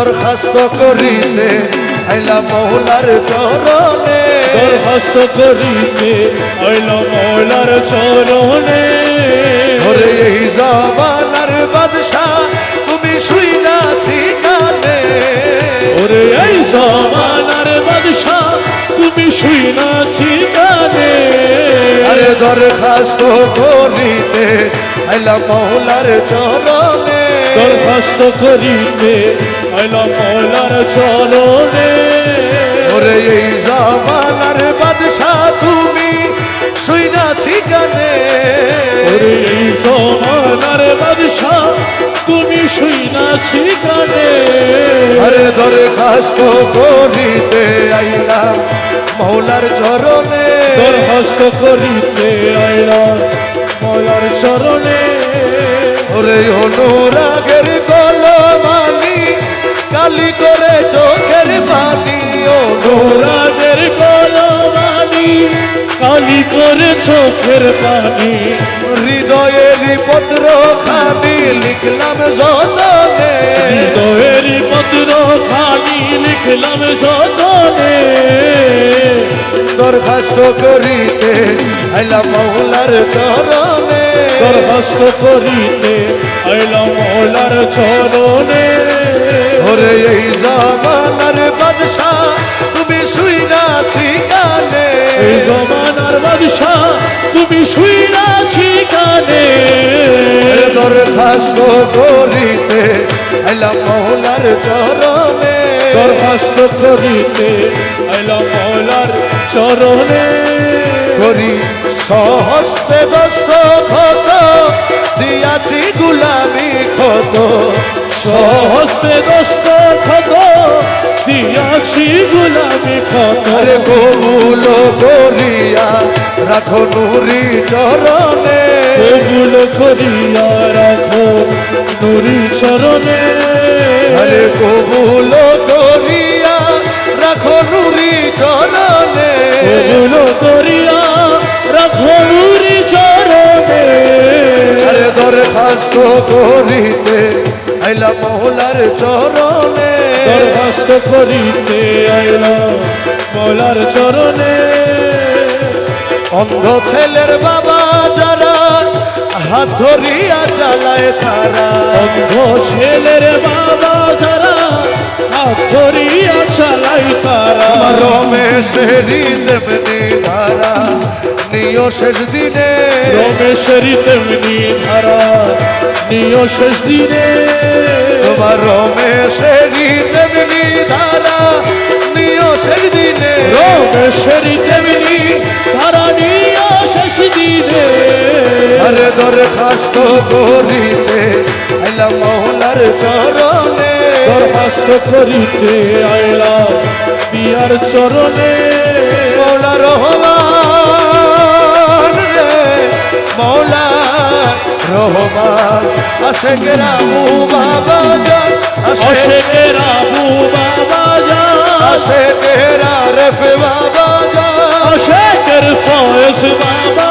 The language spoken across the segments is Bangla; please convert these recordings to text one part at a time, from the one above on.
দরখাস্ত করিতে আইলা মৌলার চরণে। দরখাস্ত করিতে আইল মৌলার চরণে। ওরে এই জমানার বাদশাহ তুমি শুইনাছি কানে ওরে এই জমানার বাদশাহ তুমি শুই নাছি কানে আরে দরখাস্ত করিতে আইলা মৌলার চরণে। দরখাস্ত করিতে আইল মৌলার চরণে ওরে এই জমানার বাদশাহ তুমি শুইনাছি কানে ওরে এই জমানার বাদশাহ তুমি শুই নাছি কানে আরে দরখাস্ত করিতে আইলাম মৌলার চরণে। দরখাস্ত করিতে আইলাম মৌলার চরণে। ওরে অনুরাগের তোরাদের কলমানি কালি করে চোখের পানি। হৃদয়ের পত্র খানি লিখলাম যতনে। হৃদয়ের পত্র খানি লিখলাম সতনে দরখাস্ত করিতে আইলাম মৌলার চরণে। দরখাস্ত করিতে আইলাম মৌলার চরণে। ওরে এই বাদশাহ তুমি শুইনাছি কানে। এই জমানার বাদশাহ তুমি শুই নাছি কানে দরখাস্ত করিতে আইলাম মৌলার চরণে। দরখাস্ত করিতে আইলাম মৌলার চরণে। করি সহস্তে দস্ত ক্ষত দিয়াছি গুলামি ক্ষত। সহস্তে দস্ত গুলামি ক্ষত কবুল করিয়া রাখো নুরি চরণে। কবুল করিয়া রাখো নুরি চরণে। আরে কবুল করিয়া রাখো নুরি চরণে। কবুল করিয়া রাখো নুরি চরণে। আরে দরখাস্ত করিতে আইলা মৌলার চরণে। দরখাস্ত করিতে আইলাম মৌলার চরণে। অন্ধ ছেলের বাবা যারা হাত ধরিয়া চালায় তারা। অন্ধ ছেলের বাবা যারা হাত ধরিয়া চালাই তারা। রমেশেরই তেমনি ধারা নিয় শেষ দিনে। রমেশেরই তেমনি ধারা নিয় শেষ দিনে। তোমার রমেশেরই তেমনি ধারা নিয় শেষ দিনে। রমেশেরই তেমনি ধারা নিয় শেষ দিনে। আরে দরখাস্ত করিতে আইলা মহলার চরণে। দরখাস্ত করিতে আইলাম পিয়ার চরণে। মৌলা রহমান মৌলা রহমান আশেক রাবু বাবা যান আশেক রাবু বাবা যান। আশেক রারেফ বাবা বাবা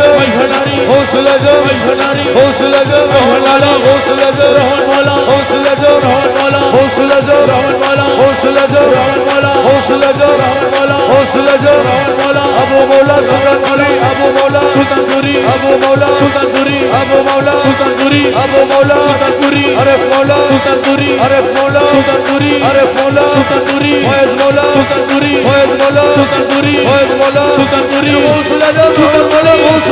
লাগো হোশ লাগো হোশ লাগো রহন মালা হোশ লাগো রহন মালা হোশ লাগো রহন মালা হোশ লাগো রহন মালা হোশ লাগো রহন মালা হোশ লাগো রহন মালা হোশ লাগো রহন মালা আবু মৌলা সুলতানপুরি আবু মৌলা সুলতানপুরি আবু মৌলা সুলতানপুরি আবু মৌলা সুলতানপুরি আবু মৌলা সুলতানপুরি আরে মৌলা সুলতানপুরি আরে মৌলা সুলতানপুরি আরে মৌলা সুলতানপুরি ফয়েজ মৌলা সুলতানপুরি ফয়েজ মৌলা সুলতানপুরি ফয়েজ মৌলা সুলতানপুরি হোশ লাগো রহন মালা হোশ